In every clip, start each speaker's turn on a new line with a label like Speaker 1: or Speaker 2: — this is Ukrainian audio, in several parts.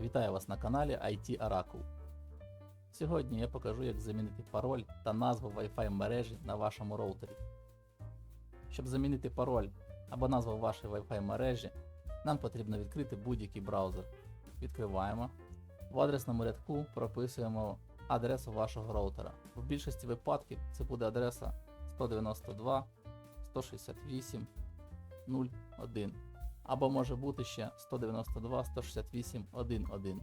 Speaker 1: Вітаю вас на каналі IT Oracle. Сьогодні я покажу, як замінити пароль та назву Wi-Fi мережі на вашому роутері. Щоб замінити пароль або назву вашої Wi-Fi мережі, нам потрібно відкрити будь-який браузер. Відкриваємо. В адресному рядку прописуємо адресу вашого роутера. В більшості випадків це буде адреса 192 168 01 або може бути ще 192 168 11.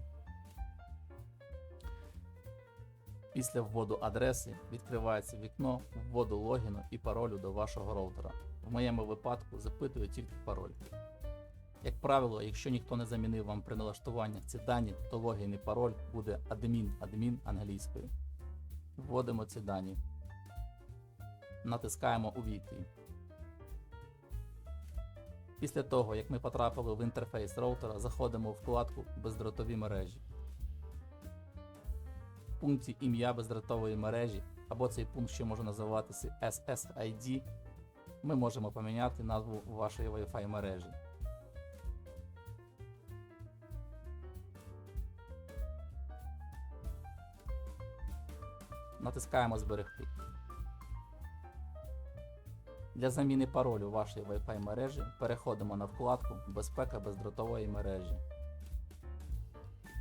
Speaker 1: Після вводу адреси відкривається вікно вводу логіну і паролю до вашого роутера. В моєму випадку запитую тільки пароль. Як правило, якщо ніхто не замінив вам при налаштуванні ці дані, то логін і пароль буде адмін адмін англійською. Вводимо ці дані. Натискаємо Увійти. Після того, як ми потрапили в інтерфейс роутера, заходимо у вкладку Бездротові мережі. В пункті ім'я бездротової мережі, або цей пункт ще може називатися SSID, ми можемо поміняти назву вашої Wi-Fi мережі. Натискаємо Зберегти. Для заміни паролю вашої Wi-Fi мережі переходимо на вкладку Безпека бездротової мережі.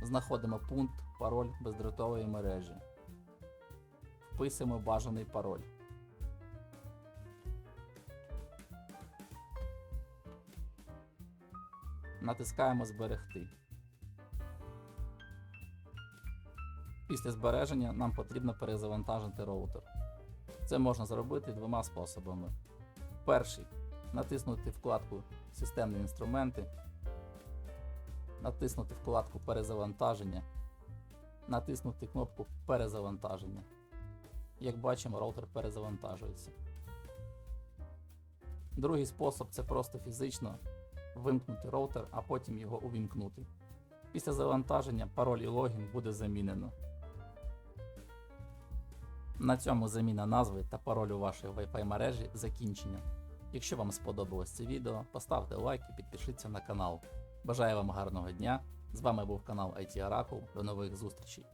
Speaker 1: Знаходимо пункт Пароль бездротової мережі. Вписуємо бажаний пароль. Натискаємо Зберегти. Після збереження нам потрібно перезавантажити роутер. Це можна зробити двома способами. Перший натиснути вкладку Системні інструменти, натиснути вкладку Перезавантаження, натиснути кнопку Перезавантаження. Як бачимо, роутер перезавантажується. Другий спосіб це просто фізично вимкнути роутер, а потім його увімкнути. Після завантаження пароль і логін буде замінено. На цьому заміна назви та паролю вашої Wi-Fi мережі закінчена. Якщо вам сподобалось це відео, поставте лайк і підпишіться на канал. Бажаю вам гарного дня! З вами був канал IT Oracle. До нових зустрічей!